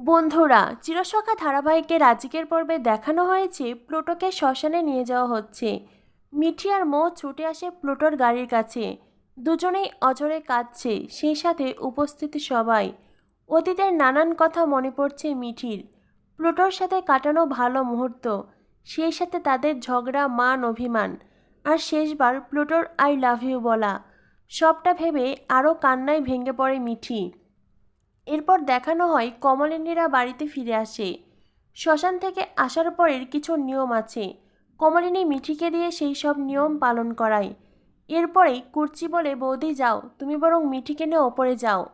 বন্ধুরা, চিরসখা ধারাবাহিকে রাজিকের পর্বে দেখানো হয়েছে প্লুটোকে শ্মশানে নিয়ে যাওয়া হচ্ছে। মিঠি আর মো ছুটে আসে প্লুটোর গাড়ির কাছে। দুজনেই অজরে কাঁদছে, সেই সাথে উপস্থিত সবাই। অতীতের নানান কথা মনে পড়ছে মিঠির। প্লুটোর সাথে কাটানো ভালো মুহূর্ত, সেই সাথে তাদের ঝগড়া, মান, অভিমান। আর শেষবার প্লুটোর আই লাভ ইউ বলা। সবটা ভেবে আরও কান্নায় ভেঙে পড়ে মিঠি। এরপর দেখানো হয় কমলিনীরা বাড়িতে ফিরে আসে। শ্মশান থেকে আসার পরের কিছু নিয়ম আছে। কমলিনী মিঠিকে দিয়ে সেই সব নিয়ম পালন করায়। এরপরেই কুর্চি বলে, বৌদি, যাও। তুমি বরং মিঠিকে নিয়ে ওপরে যাও।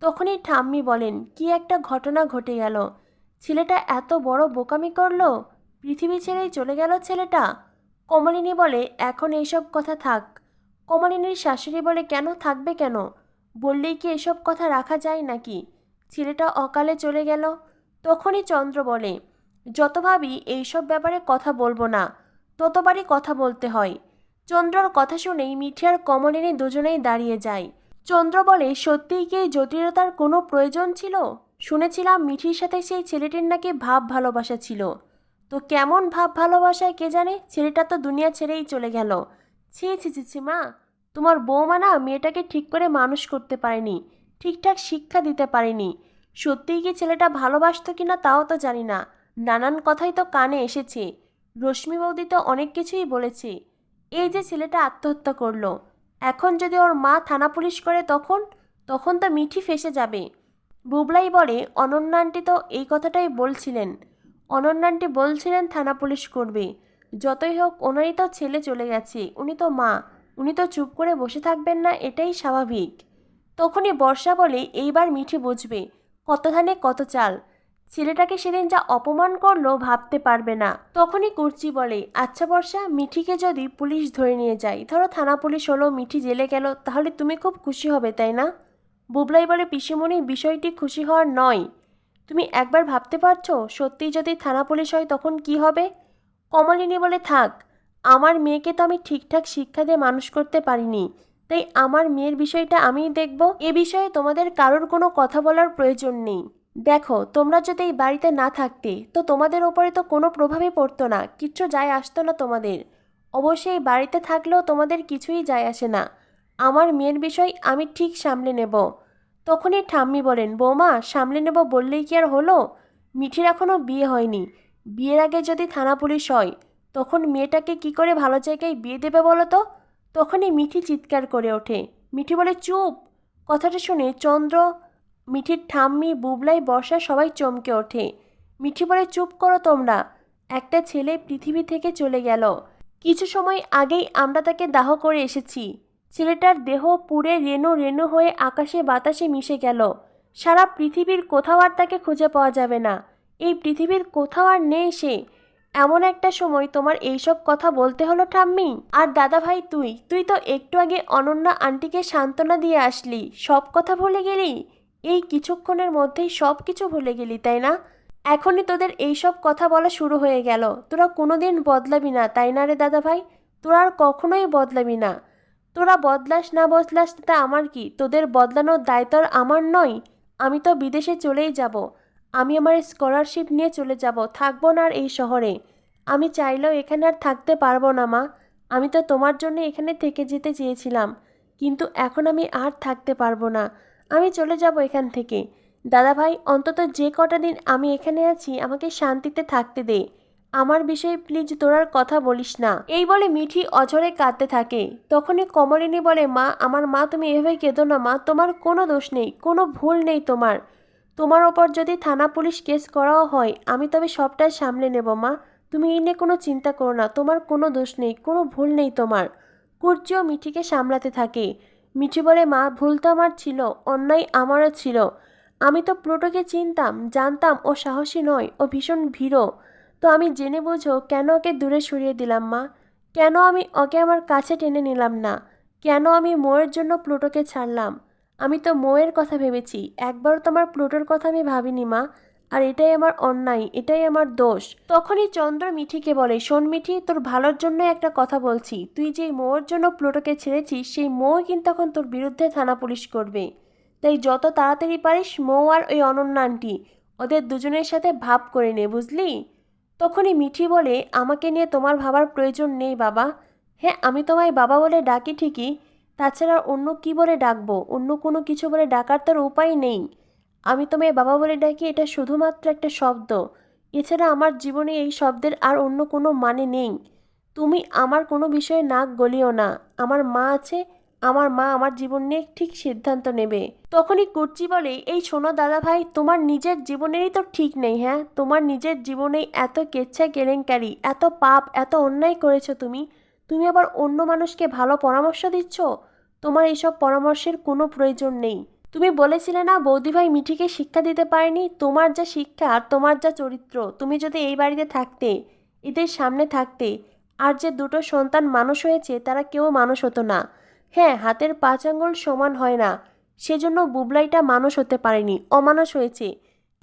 তখনই ঠাম্মি বলেন, কি একটা ঘটনা ঘটে গেল। ছেলেটা এত বড় বোকামি করল? পৃথিবী ছেড়েই চলে গেল ছেলেটা? কমলিনী বলে, এখন এইসব কথা থাক। কমলিনীর শাশুড়ি বলে, কেন? থাকবে কেন? বললেই কি এসব কথা রাখা যায় নাকি? ছেলেটা অকালে চলে গেল। তখনই চন্দ্র বলে, যত ভাবি এইসব ব্যাপারে কথা বলব না, ততবারই কথা বলতে হয়। চন্দ্রর কথা শুনেই মিঠি আর কমলিনী দুজনেই দাঁড়িয়ে যায়। চন্দ্র বলে, সত্যিই কি জটিলতার কোনো প্রয়োজন ছিল? শুনেছিলাম মিঠির সাথে সেই ছেলেটির নাকি ভাব ভালোবাসা ছিল। তো কেমন ভাব ভালোবাসায় কে জানে, ছেলেটা তো দুনিয়া ছেড়েই চলে গেল। ছি ছি ছি ছি, মা, তোমার বৌমা না মেয়েটাকে ঠিক করে মানুষ করতে পারেনি, ঠিকঠাক শিক্ষা দিতে পারেনি। সত্যিই কি ছেলেটা ভালোবাসতো কিনা তাও তো জানি না। নানান কথাই তো কানে এসেছে। রশ্মি বৌদি তো অনেক কিছুই বলেছে। এই যে ছেলেটা আত্মহত্যা করল। এখন যদি ওর মা থানা পুলিশ করে তখন? তখন তো মিঠি ফেসে যাবে। বুবলাই বলে, অনন্যা আন্টি তো এই কথাটাই বলছিলেন। অনন্যা আন্টি বলছিলেন থানা পুলিশ করবে। যতই হোক, ওনারই তো ছেলে চলে গেছে। উনি তো মা। উনি তো চুপ করে বসে থাকবেন না, এটাই স্বাভাবিক। তখনই বর্ষা বলে, এইবার মিঠি বুঝবে। কত ধানে কত চাল? ছেলেটাকে সেদিন যা অপমান করল ভাবতে পারবে না। তখনই কুর্চি বলে আচ্ছা বর্ষা, মিঠিকে যদি পুলিশ ধরে নিয়ে যায়, ধরো থানা পুলিশ হলো, মিঠি জেলে গেল, তাহলে তুমি খুব খুশি হবে, তাই না? বুবলাই বলে, পিসিমণি, বিষয়টি খুশি হওয়ার নয়। তুমি একবার ভাবতে পারছ? সত্যিই যদি থানা পুলিশ হয়, তখন কি হবে? কমলিনী বলে, থাক, আমার মেয়েকে তো আমি ঠিকঠাক শিক্ষা দিয়ে মানুষ করতে পারিনি। তাই আমার মেয়ের বিষয়টা আমিই দেখব। এ বিষয়ে তোমাদের কারোর কোনো কথা বলার প্রয়োজন নেই। দেখো, তোমরা যদি এই বাড়িতে না থাকতে, তো তোমাদের ওপরে তো কোনো প্রভাবই পড়তো না, কিচ্ছু যায় আসতো না তোমাদের। অবশ্যই বাড়িতে থাকলেও তোমাদের কিছুই যায় আসে না। আমার মেয়ের বিষয় আমি ঠিক সামলে নেব। তখনই ঠাম্মি বলেন, বৌমা, সামলে নেব বললেই কি আর হলো? মিঠির এখনও বিয়ে হয়নি। বিয়ের আগে যদি থানা পুলিশ হয়, তখন মেয়েটাকে কি করে ভালো জায়গায় বিয়ে দেবে বলো তো? তখনই মিঠি চিৎকার করে ওঠে। মিঠি বলে, চুপ! কথাটা শুনে চন্দ্র, মিঠির ঠাম্মি, বুবলাই, বর্ষা সবাই চমকে ওঠে। মিঠি বলে, চুপ করো তোমরা। একটা ছেলে পৃথিবী থেকে চলে গেল। কিছু সময় আগেই আমরা তাকে দাহ করে এসেছি। ছেলেটার দেহ পুড়ে রেণু রেণু হয়ে আকাশে বাতাসে মিশে গেল। সারা পৃথিবীর কোথাও আর তাকে খুঁজে পাওয়া যাবে না। এই পৃথিবীর কোথাও আর নেই সে। এমন একটা সময় তোমার এইসব কথা বলতে হলো ঠাম্মি। আর দাদা ভাই তুই তুই তো একটু আগে অনন্যা আন্টিকে সান্ত্বনা দিয়ে আসলি। সব কথা ভুলে গেলি? এই কিছুক্ষণের মধ্যেই সব কিছু ভুলে গেলি, তাই না? এখনই তোদের এইসব কথা বলা শুরু হয়ে গেল। তোরা কোনোদিন বদলাবি না, তাই না রে দাদা ভাই তোরা আর কখনোই বদলাবি না। তোরা বদলাস না বদলাস, তা আমার কি? তোদের বদলানোর দায়িত্ব আমার নয়। আমি তো বিদেশে চলেই যাব। আমি আমার স্কলারশিপ নিয়ে চলে যাব, থাকব না আর এই শহরে। আমি চাইলেও এখানে আর থাকতে পারব না, মা। আমি তো তোমার জন্য এখানে থেকে যেতে চেয়েছিলাম, কিন্তু এখন আমি আর থাকতে পারব না। আমি চলে যাব এখান থেকে। দাদা ভাই অন্তত যে কটা দিন আমি এখানে আছি, আমাকে শান্তিতে থাকতে দে। আমার বিষয়ে প্লিজ তোরার কথা বলিস না। এই বলে মিঠি অঝরে কাঁদতে থাকে। তখনই কমলিনী বলে, মা, আমার মা, তুমি এভাবে কেঁদো না, মা। তোমার কোনো দোষ নেই, কোনো ভুল নেই তোমার। তোমার ওপর যদি থানা পুলিশ কেস করাও হয়, আমি তবে সবটাই সামলে নেব, মা। তুমি এই নিয়ে কোনো চিন্তা করো না, তোমার কোনো দোষ নেই, কোনো ভুল নেই তোমার। কুর্চিও মিঠিকে সামলাতে থাকে। মিঠি বলে, মা, ভুল তো আমার ছিল, অন্যায় আমারও ছিল। আমি তো প্লুটোকে চিনতাম, জানতাম, ও সাহসী নয়, ও ভীষণ ভীরো। তো আমি জেনে বুঝো কেন ওকে দূরে সরিয়ে দিলাম, মা? কেন আমি ওকে আমার কাছে টেনে নিলাম না? কেন আমি মোয়ের জন্য প্লুটোকে ছাড়লাম? আমি তো মোয়ের কথা ভেবেছি। একবারও তোমার প্লুটোর কথা আমি ভাবিনি, মা। আর এটাই আমার অন্যায়, এটাই আমার দোষ। তখনই চন্দ্র মিঠিকে বলে, শোন মিঠি, তোর ভালোর জন্য একটা কথা বলছি। তুই যে মোয়ের জন্য প্লুটোকে ছেড়েছিস, সেই মৌ কিন্তু এখন তোর বিরুদ্ধে থানা পুলিশ করবে। তাই যত তাড়াতাড়ি পারিস, মৌ আর ওই অনন্যা আন্টি, ওদের দুজনের সাথে ভাব করে নে, বুঝলি? তখনই মিঠি বলে, আমাকে নিয়ে তোমার ভাবার প্রয়োজন নেই, বাবা। হ্যাঁ আমি তোমায় বাবা বলে ডাকি ঠিকই তাছাড়া অন্য কি বলে ডাকবো? অন্য কোনো কিছু বলে ডাকার তোর উপায় নেই। আমি তোমায় বাবা বলে ডাকি, এটা শুধুমাত্র একটা শব্দ। এছাড়া আমার জীবনে এই শব্দের আর অন্য কোনো মানে নেই। তুমি আমার কোনো বিষয়ে নাক গলিও না। আমার মা আছে, আমার মা আমার জীবন নিয়ে ঠিক সিদ্ধান্ত নেবে। তখনই কুর্চি বলে, এই শোনো দাদা ভাই তোমার নিজের জীবনেরই তো ঠিক নেই হ্যাঁ? তোমার নিজের জীবনেই এত কেচ্ছা কেলেঙ্কারি, এত পাপ, এত অন্যায় করেছ তুমি। তুমি আবার অন্য মানুষকে ভালো পরামর্শ দিচ্ছ? তোমার এইসব পরামর্শের কোনো প্রয়োজন নেই। তুমি বলেছিলে না বৌদিভাই মিঠিকে শিক্ষা দিতে পারেনি? তোমার যা শিক্ষা আর তোমার যা চরিত্র, তুমি যদি এই বাড়িতে থাকতে, এদের সামনে থাকতে, আর যে দুটো সন্তান মানুষ হয়েছে, তারা কেউ মানুষ হতো না। হ্যাঁ হাতের পাঁচ আঙ্গুল সমান হয় না। সেজন্য বুবলাইটা মানুষ হতে পারেনি, অমানুষ হয়েছে।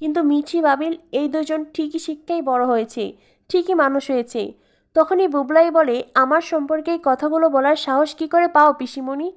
কিন্তু মিঠি বাবিল এই দুজন ঠিকই শিক্ষাই বড় হয়েছে, ঠিকই মানুষ হয়েছে। তখনই বুবলাই বলে, আমার সম্পর্কে এই কথাগুলো বলার সাহস কি করে পাও পিসিমণি?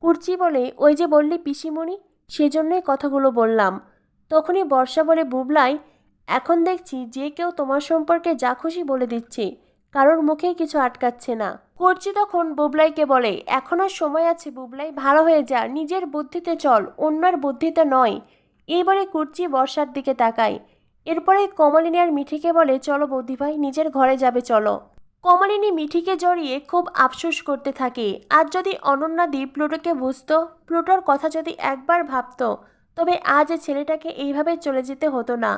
কুর্চি বলে ওই যে বললি পিসিমণি, সেজন্যই কথাগুলো বললাম। তখনই বর্ষা বলে, বুবলাই, এখন দেখছি যে কেউ তোমার সম্পর্কে যা খুশি বলে দিচ্ছে, কারোর মুখেই কিছু আটকাচ্ছে না। করছি তখন, বুবলাইকে বলে এখনও সময় আছে বুবলাই, ভালো হয়ে যা, নিজের বুদ্ধিতে চল, অন্যের বুদ্ধিতে নয়। এইবারে কুর্চি বর্ষার দিকে তাকায়। এরপরে কমলিনী আর মিঠিকে বলে, চলো বৌদিভাই, নিজের ঘরে যাবে, চলো। কমলিনী মিঠিকে জড়িয়ে খুব আফসোস করতে থাকে। আজ যদি অনন্যাদি প্লুটোকে বুঝত, প্লুটোর কথা যদি একবার ভাবত, তবে আজ ছেলেটাকে এইভাবে চলে যেতে হতো না।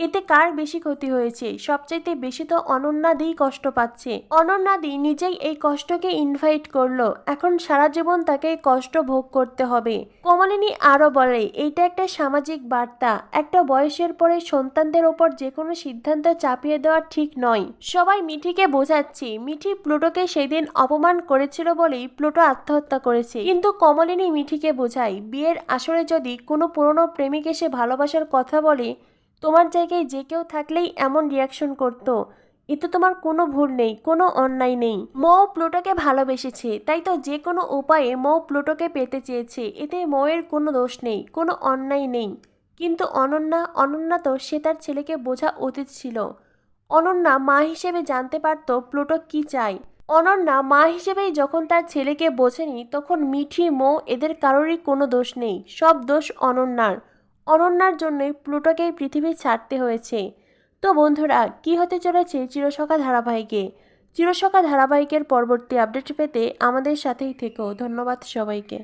এতে কার বেশি ক্ষতি হয়েছে? সবচাইতে বেশি তো অনন্যাদিই কষ্ট পাচ্ছে। অনন্যাদি নিজেই এই কষ্টকে ইনভাইট করল। এখন সারা জীবন তাকে কষ্ট ভোগ করতে হবে। কমলিনী আরও বলে, এইটা একটা সামাজিক বার্তা। একটা বয়সের পরে সন্তানদের ওপর যে কোনো সিদ্ধান্ত চাপিয়ে দেওয়া ঠিক নয়। সবাই মিঠিকে বোঝাচ্ছে। মিঠি প্লুটোকে সেদিন অপমান করেছিল বলেই প্লুটো আত্মহত্যা করেছে। কিন্তু কমলিনী মিঠিকে বোঝায়, বিয়ের আসরে যদি কোনো পুরনো প্রেমিক এসে ভালোবাসার কথা বলে তোমার জায়গায় যে কেউ থাকলেই এমন রিয়াকশন করতো। এতে তোমার কোনো ভুল নেই, কোনো অন্যায় নেই। মৌ প্লুটোকে ভালোবেসেছে, তাই তো যে কোনো উপায়ে মৌ প্লুটোকে পেতে চেয়েছে, এতে মৌয়ের কোনো দোষ নেই, কোনো অন্যায় নেই। কিন্তু অনন্যা অনন্যা তো সে তার ছেলেকে বোঝা উচিত ছিল। অনন্যা মা হিসেবে জানতে পারত প্লুটো কি চায়। অনন্যা মা হিসেবেই যখন তার ছেলেকে বোঝেনি, তখন মিঠি মৌ এদের কারোরই কোনো দোষ নেই, সব দোষ অনন্যার। অনন্যার জন্যই প্লুটোকে পৃথিবী ছাড়তে হয়েছে। তো বন্ধুরা, কি হতে চলেছে চিরসখা ধারাবাহিকে? চিরসখা ধারাবাহিকের পরবর্তী আপডেট পেতে আমাদের সাথেই থেকো। ধন্যবাদ সবাইকে।